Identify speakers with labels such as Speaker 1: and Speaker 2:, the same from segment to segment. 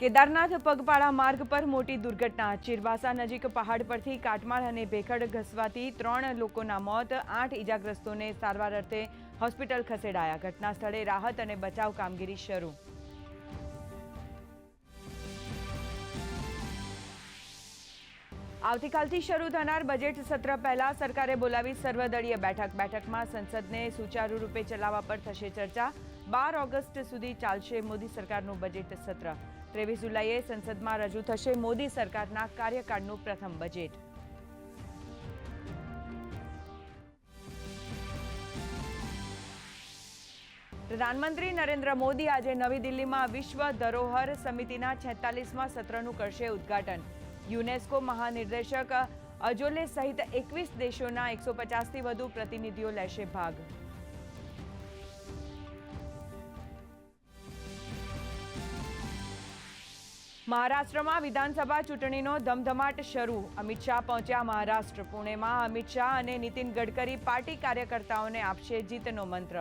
Speaker 1: કેદારનાથ પગપાળા માર્ગ પર મોટી દુર્ઘટના. ચિરવાસા નજીક પહાડ પરથી કાટમાળ અને ભેખડ ઘસવાથી ત્રણ લોકોના મોત, આઠ ઈજાગ્રસ્તોને સારવાર અર્થે હોસ્પિટલ ખસેડાયા. ઘટના સ્થળે રાહત અને બચાવ કામગીરી શરૂ. આવતીકાલથી શરૂ થનાર બજેટ સત્ર પહેલા સરકારે બોલાવી સર્વદળીય બેઠક. બેઠકમાં સંસદને સુચારુ રૂપે ચલાવવા પર થશે ચર્ચા. બાર ઓગસ્ટ સુધી ચાલશે મોદી સરકારનું બજેટ સત્ર. ત્રેવીસ જુલાઈએ સંસદમાં રજૂ થશે મોદી સરકારના કાર્યકાળનું પ્રથમ બજેટ. પ્રધાનમંત્રી નરેન્દ્ર મોદી આજે નવી દિલ્હીમાં વિશ્વ ધરોહર સમિતિના છેતાલીસમાં સત્રનું કરશે ઉદ્ઘાટન. યુનેસ્કો મહાનિર્દેશક અજોલે સહિત એકવીસ દેશોના એકસો પચાસથી વધુ પ્રતિનિધિઓ લેશે ભાગ. મહારાષ્ટ્રમાં વિધાનસભા ચૂંટણીનો ધમધમાટ શરૂ. અમિત શાહ પહોંચ્યા મહારાષ્ટ્ર, પુણેમાં અમિત શાહ અને નીતિન ગડકરી પાર્ટી કાર્યકર્તાઓને આપશે જીતનો મંત્ર.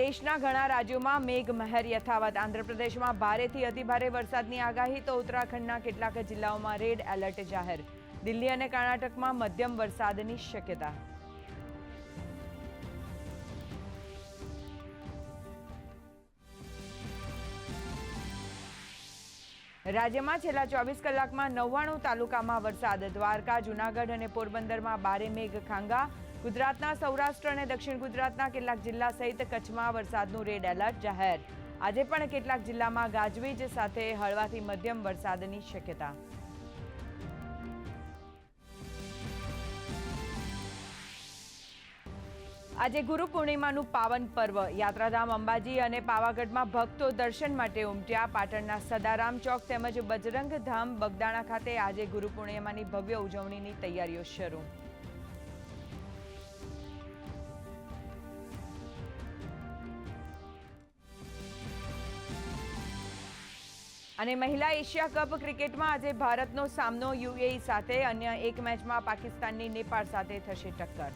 Speaker 1: દેશના ઘણા રાજ્યોમાં મેઘ મહેર યથાવત. આંધ્રપ્રદેશમાં ભારેથી અતિભારે વરસાદની આગાહી, તો ઉત્તરાખંડના કેટલાક જિલ્લાઓમાં રેડ એલર્ટ જાહેર. દિલ્હી અને કર્ણાટકમાં મધ્યમ વરસાદની શક્યતા. રાજ્યમાં છેલ્લા ચોવીસ કલાકમાં નવ્વાણું તાલુકામાં વરસાદ. દ્વારકા, જૂનાગઢ અને પોરબંદરમાં બારે મેઘ ખાંગા. ગુજરાતના સૌરાષ્ટ્ર અને દક્ષિણ ગુજરાતના કેટલાક જિલ્લા સહિત કચ્છમાં વરસાદનું રેડ એલર્ટ જાહેર. આજે પણ કેટલાક જિલ્લામાં ગાજવીજ સાથે હળવાથી મધ્યમ વરસાદની શક્યતા. આજે ગુરુ પૂર્ણિમાનું પાવન પર્વ. યાત્રાધામ અંબાજી અને પાવાગઢમાં ભક્તો દર્શન માટે ઉમટ્યા. પાટણના સદારામ ચોક તેમજ બજરંગ ધામ બગદાણા ખાતે આજે ગુરુ પૂર્ણિમાની ભવ્ય ઉજવણીની તૈયારીઓ શરૂ. અને મહિલા એશિયા કપ ક્રિકેટમાં આજે ભારતનો સામનો યુએઈ સાથે. અન્ય એક મેચમાં પાકિસ્તાનની નેપાળ સાથે થશે ટક્કર.